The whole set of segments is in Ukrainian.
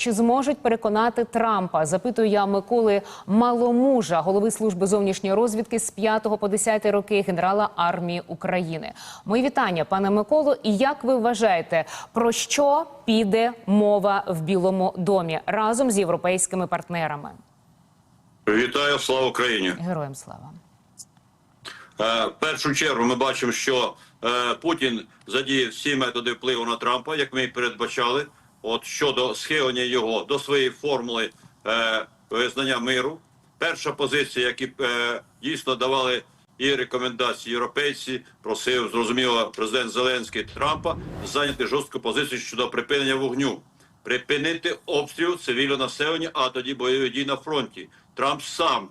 Чи зможуть переконати Трампа? Запитую я Миколи Маломужа, голови служби зовнішньої розвідки з 5 по 10 роки генерала армії України. Мої вітання, пане Миколо. І як ви вважаєте, про що піде мова в Білому домі разом з європейськими партнерами? Вітаю, слава Україні. Героям слава. Е, В першу чергу ми бачимо, що е, Путін задіяв всі методи впливу на Трампа, як ми і передбачали. От щодо схилення його до своєї формули е, визнання миру. Перша позиція, які е, дійсно давали і рекомендації європейці, просив зрозуміло президент Зеленський Трампа зайняти жорстку позицію щодо припинення вогню, припинити обстріл цивільного населення, а тоді бойові дії на фронті. Трамп сам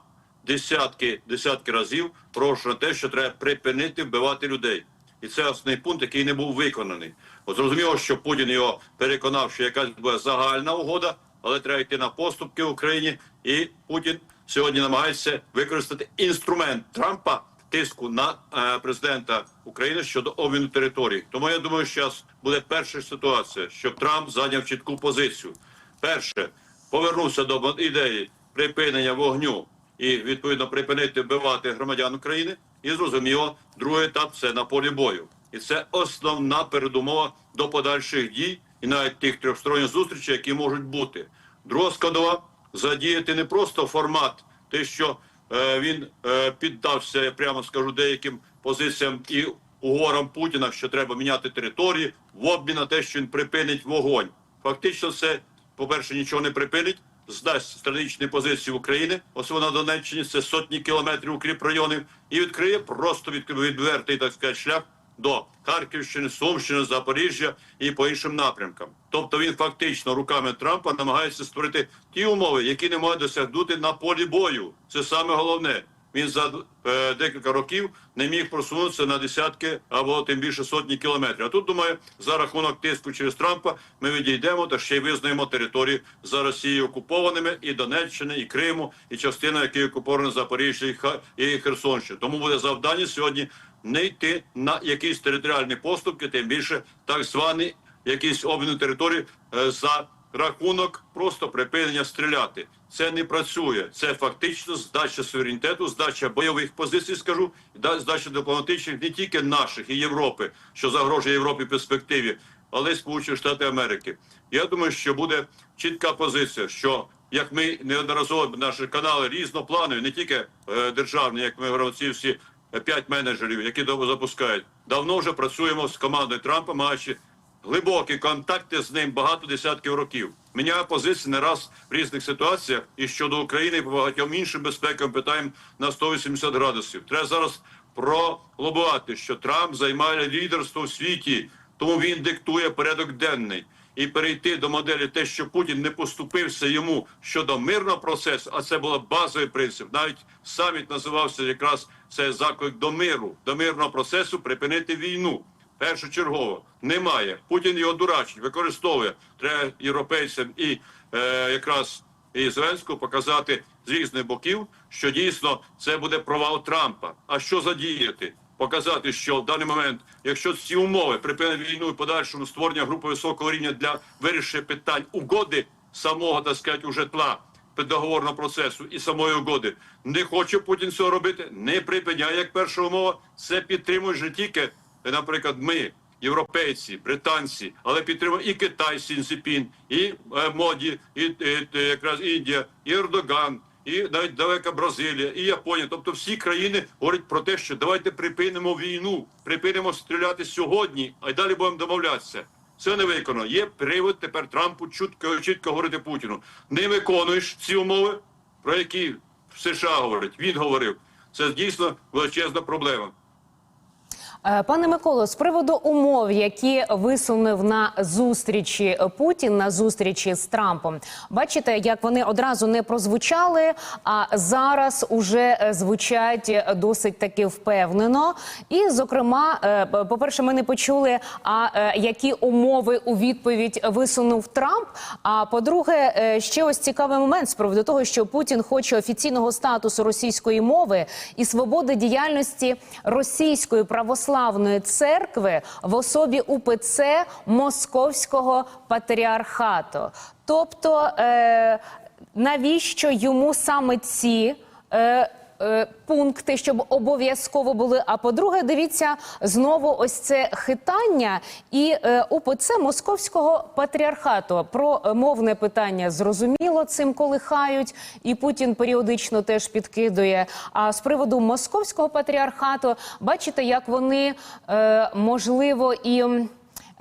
десятки десятки разів прошу на те, що треба припинити вбивати людей. І це основний пункт, який не був виконаний. От зрозуміло, що Путін його переконав, що якась буде загальна угода, але треба йти на поступки в Україні. І Путін сьогодні намагається використати інструмент Трампа тиску на е, президента України щодо обміну територій. Тому я думаю, що зараз буде перша ситуація, щоб Трамп зайняв чітку позицію. Перше, повернувся до ідеї припинення вогню і відповідно припинити вбивати громадян України. І зрозуміло, другий етап це на полі бою, і це основна передумова до подальших дій і навіть тих трьохсторонніх зустрічей, які можуть бути. Друга складова задіяти не просто формат, те, що е, він е, піддався, я прямо скажу, деяким позиціям і угорам Путіна, що треба міняти території в обмін на те, що він припинить вогонь. Фактично, це по-перше, нічого не припинить, здасть стратегічні позиції України, особливо на Донеччині, це сотні кілометрів укріп районів, і відкриє просто від, відвертий так сказати, шлях до Харківщини, Сумщини, Запоріжжя і по іншим напрямкам. Тобто він фактично руками Трампа намагається створити ті умови, які не можуть досягнути на полі бою. Це саме головне. Він за е, декілька років не міг просунутися на десятки або тим більше сотні кілометрів. А тут думаю, за рахунок тиску через Трампа ми відійдемо та ще й визнаємо території за Росією окупованими і Донеччини, і Криму, і частина, які окупована Запоріжжя і Херсонщина. Тому буде завдання сьогодні не йти на якісь територіальні поступки, тим більше так звані якісь обміни території е, за рахунок просто припинення стріляти. Це не працює. Це фактично здача суверенітету, здача бойових позицій, скажу, да- здача дипломатичних не тільки наших і Європи, що загрожує Європі в перспективі, але й Сполучені Штати Америки. Я думаю, що буде чітка позиція, що як ми неодноразово наші канали різнопланові, не тільки е, державні, як ми говоримо, ці всі п'ять менеджерів, які запускають, давно вже працюємо з командою Трампа, маючи глибокі контакти з ним багато десятків років. Міняє позиції не раз в різних ситуаціях і щодо України і по багатьом іншим безпековим питанням на 180 градусів. Треба зараз пролобувати, що Трамп займає лідерство в світі, тому він диктує порядок денний. І перейти до моделі те, що Путін не поступився йому щодо мирного процесу, а це був базовий принцип. Навіть саміт називався якраз це заклик до миру, до мирного процесу, припинити війну. Першочергово немає. Путін його дурачить, використовує. Треба європейцям і е, якраз і Зеленського показати з різних боків, що дійсно це буде провал Трампа. А що задіяти? Показати, що в даний момент, якщо ці умови припинення війну і подальшому створення групи високого рівня для вирішення питань угоди самого так сказати, уже тла договорного процесу і самої угоди не хоче Путін цього робити, не припиняє як перша умова. Це підтримує вже тільки, наприклад, ми. Європейці, британці, але підтримує і Китай, Сінципін, і е, моді, і, і, і якраз Індія, і Ердоган, і навіть далека Бразилія, і Японія. Тобто всі країни говорять про те, що давайте припинимо війну, припинимо стріляти сьогодні, а й далі будемо домовлятися. Це не виконано. Є привод тепер Трампу чітко, чітко говорити Путіну. Не виконуєш ці умови, про які США говорять. Він говорив. Це дійсно величезна проблема. Е, Пане Миколо, з приводу умов, які висунув на зустрічі Путін на зустрічі з Трампом, бачите, як вони одразу не прозвучали, а зараз уже е, звучать досить таки впевнено. І, зокрема, е, по перше, ми не почули, а які умови у відповідь висунув Трамп. А по-друге, ще ось цікавий момент з приводу того, що Путін хоче офіційного статусу російської мови і свободи діяльності російської православної православної церкви в особі УПЦ Московського патріархату. Тобто, е, навіщо йому саме ці? Е, е, Пункти, щоб обов'язково були. А по-друге, дивіться знову ось це хитання і е, УПЦ Московського патріархату. Про мовне питання зрозуміло цим колихають, і Путін періодично теж підкидує. А з приводу московського патріархату, бачите, як вони е, можливо і.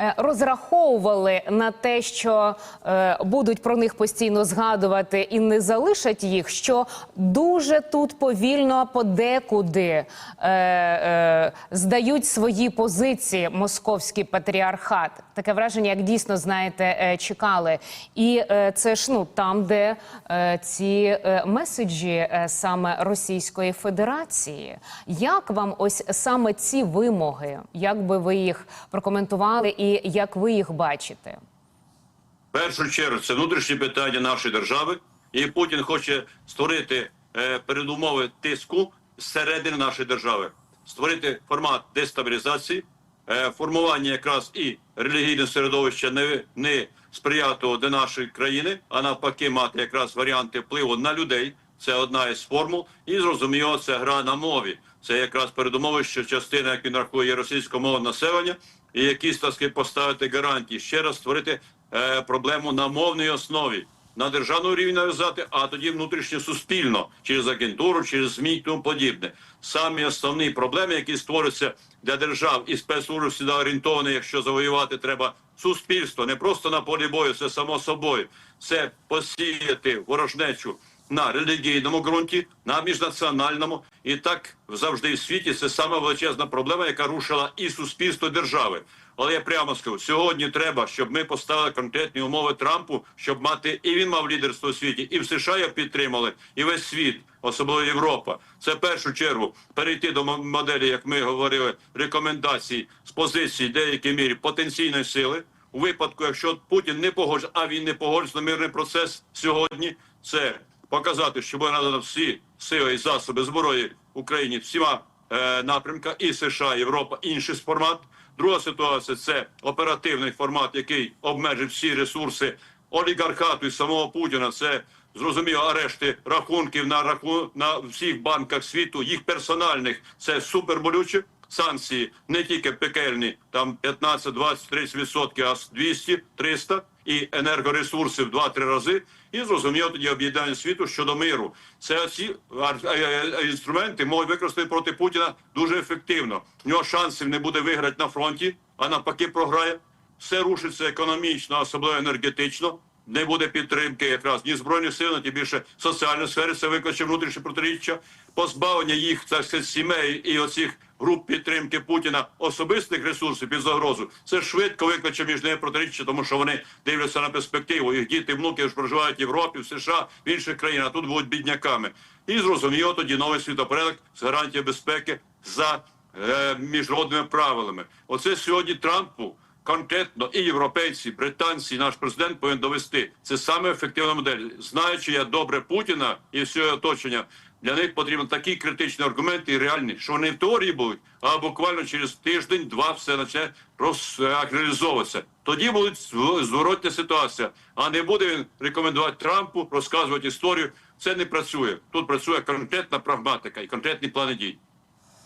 Е, Розраховували на те, що е, будуть про них постійно згадувати і не залишать їх, що дуже тут повільно подекуди е, здають свої позиції московський патріархат. Таке враження, як дійсно знаєте, чекали. І це ж ну там, де ці меседжі саме Російської Федерації. Як вам ось саме ці вимоги? Як би ви їх прокоментували, і як ви їх бачите? В першу чергу це внутрішні питання нашої держави, і Путін хоче створити е, передумови тиску зсередини нашої держави, створити формат дестабілізації, е, формування якраз і релігійне середовище не, не сприятливо для нашої країни, а навпаки, мати якраз варіанти впливу на людей. Це одна із формул, і зрозуміло, це гра на мові. Це якраз передумови, що частина, як він рахує, є російськомовне населення, і якісь так сказати, поставити гарантії, ще раз створити е, проблему на мовній основі. На державному рівні нав'язати, а тоді внутрішньо суспільно через агентуру, через ЗМІ і тому подібне. Самі основні проблеми, які створюються для держав і спецслужб сюди орієнтовані, якщо завоювати треба суспільство, не просто на полі бою, це само собою. Це посіяти ворожнечу на релігійному ґрунті, на міжнаціональному, і так завжди в світі це саме величезна проблема, яка рушила і суспільство держави. Але я прямо скажу, сьогодні треба, щоб ми поставили конкретні умови Трампу, щоб мати і він мав лідерство у світі, і в США його підтримали, і весь світ, особливо Європа. Це в першу чергу перейти до моделі, як ми говорили, рекомендацій з позиції деякій мірі потенційної сили. У випадку, якщо Путін не погоджує, а він не погоджується на мирний процес сьогодні, це показати, що буде надано всі сили і засоби зброї Україні всіма е, напрямках і США, Європа, інший формат. Друга ситуація це оперативний формат, який обмежить всі ресурси олігархату і самого Путіна. Це зрозуміло арешти рахунків на раху на всіх банках світу, їх персональних. Це суперболюче. Санкції не тільки пекельні, там 15, 20, 30 відсотків, а з 200, 300 і енергоресурси в 2-3 рази. І зрозуміло тоді об'єднання світу щодо миру. Це ці ар- е, е, інструменти можуть використати проти Путіна дуже ефективно. В нього шансів не буде виграти на фронті, а навпаки програє. Все рушиться економічно, особливо енергетично. Не буде підтримки якраз ні збройних сил, ні тим більше соціальної сфери. Це викличе внутрішнє протиріччя, позбавлення їх так сказати, сімей і оцих груп підтримки Путіна особистих ресурсів під загрозу. Це швидко викличе між ними протиріччя, тому що вони дивляться на перспективу. Їх діти, внуки ж проживають в Європі, в США, в інших країнах. а Тут будуть бідняками. І зрозуміло тоді новий світопорядок з гарантією безпеки за е, міжнародними правилами. Оце сьогодні Трампу конкретно і європейці, британці, і наш президент повинен довести. Це саме ефективна модель. Знаючи я добре Путіна і все оточення, для них потрібні такі критичні аргументи і реальні, що вони в теорії будуть, а буквально через тиждень-два все почне розреалізовуватися. Тоді буде зворотня ситуація. А не буде він рекомендувати Трампу розказувати історію. Це не працює. Тут працює конкретна прагматика і конкретні плани дій.